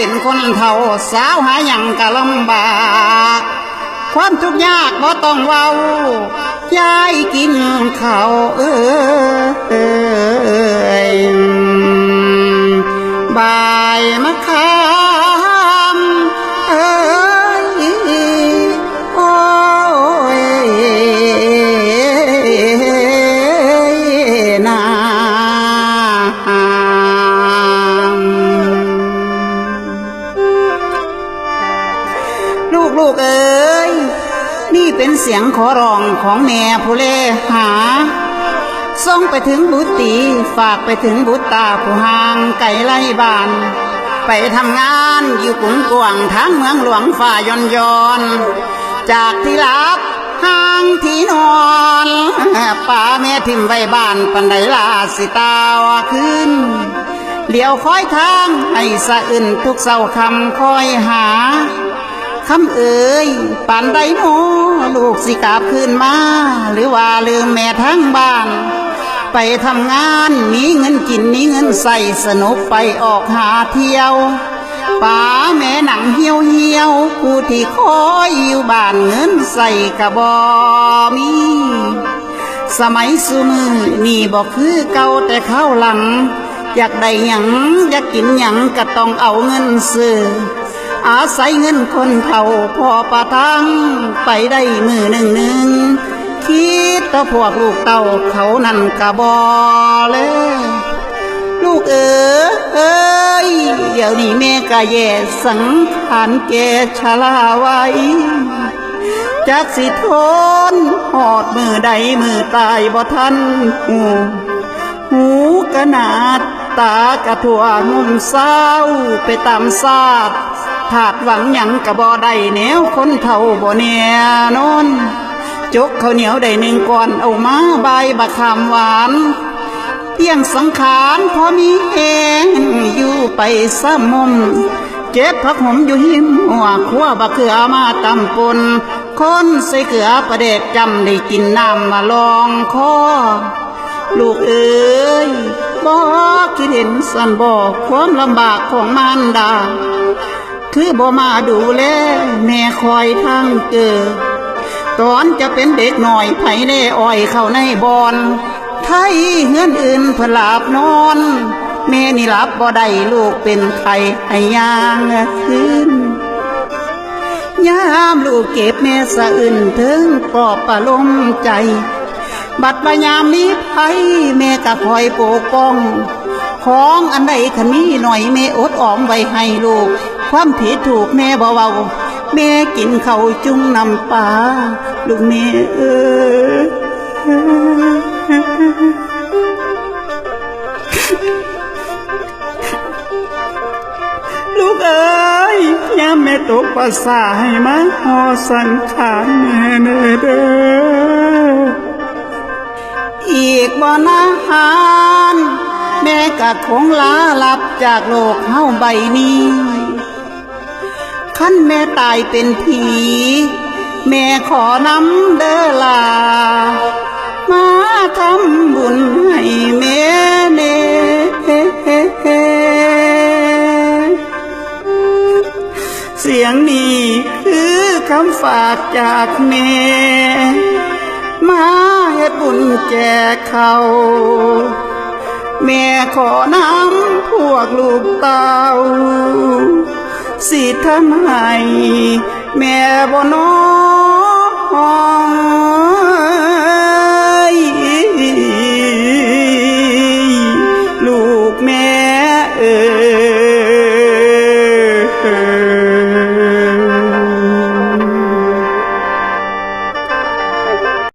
เป็นคนเฒ่าสาวหาหยังกะลำบากความทุกข์ยากบ่ต้องเว้ายายกินข้าวเออ อ๋ยนี่เป็นเสียงขอร้องของแม่ผู้เลหาส่งไปถึงบุตรีฝากไปถึงบุตรตาผู้ห่างไกลไล่บ้าน ไปทำงานอยู่กรุงกวางทางเมืองหลวงฝ่ายอนยอนจากที่ลับห้างที่นอนป่าแม่ทิมไว้บ้านปันไดลาสิตาวขึ้นเลี้ยวคอยทางให้สะอื่นทุกเศร้าคำคอยหา คำเอ่ยปานใดโนลูกสิกลับคืนมา หรือว่าลืมแม่ทั้งบ้าน ไปทำงานมีเงินกินมีเงินใส่สนุกไปออกหาเที่ยวป๋าแม่หนังเหี่ยวเหี่ยวผู้ที่คอยอยู่บ้านเงินใส่กระบอมี สมัยสุมือนี่บอกคือเก่าแต่เข้าหลัง อยากได้หยังอยากกินหยังก็ต้องเอาเงินซื้อ อาศัยเงินคนเท่าพอประทังไปได้มือหนึ่งหนึ่งคิดแต่พวกลูกเต่าเขานั่นกะบอเลยลูกเอ๋ยเอ้ยเดี๋ยวนี้แม่กะแย่สังขารแกชะลาไว้จักสิทนหอดมือใดมือตายบ่ทันหูหูกะนาดตากระทั่วงุ่มเศร้าไปตามซาด ถาดหวังหยังกระบ่ได้แนวคนเท่าบ่แน่นนจกข้าวเหนียวได้หนึ่งก่อนเอามาใบาบักขามหวานเที่ยงสังขารพอมีแหงอยู่ไปซ้ำมุมเก็บผักหอมอยู่หิมหัวขั้วบักเขือมาตำปนคนใส่เกลือประเดกจำได้กินน้ำมาลองคอลูกเอ๋ยบอกคิดเห็นสันบอกความลำบากของมารดา คือบ่มาดูแลแม่คอยทางเกิดตอนจะเป็นเด็กหน่อยไผ่เล่อ้อยเข้าในบอนไทยเฮือนอื่นเพลาบนอน แม่นี่หลับบ่ได้ลูกเป็นไข้ให้ยางขึ้นยามลูกเก็บแม่สะอื่นถึงปอบประลมใจ บัดมายามนี้ไผแม่ก็คอยปกป้อง ของอันใดขันมีหน่อยแม่อดออมไว้ให้ลูก ความผิดถูกแม่บ่เว้าแม่กินเขาจุ้งนำปลาลูกแม่เออลูกเอ้ยยามแม่ตกภาษาให้มาหอสังขารแม่เนอเด้อ กะคงลาลับจากโลกเฮาใบนี้ขั้นแม่ตายเป็นผี แม่ขอนำเด้อลา มาทำบุญให้แม่เน่เสียงนี้คือคำฝากจากแม่มาเฮ็ดบุญแจกเขา แม่ขอน้ำพวกลูกเต้าสิทำให้แม่บ่น้อยลูกแม่เออ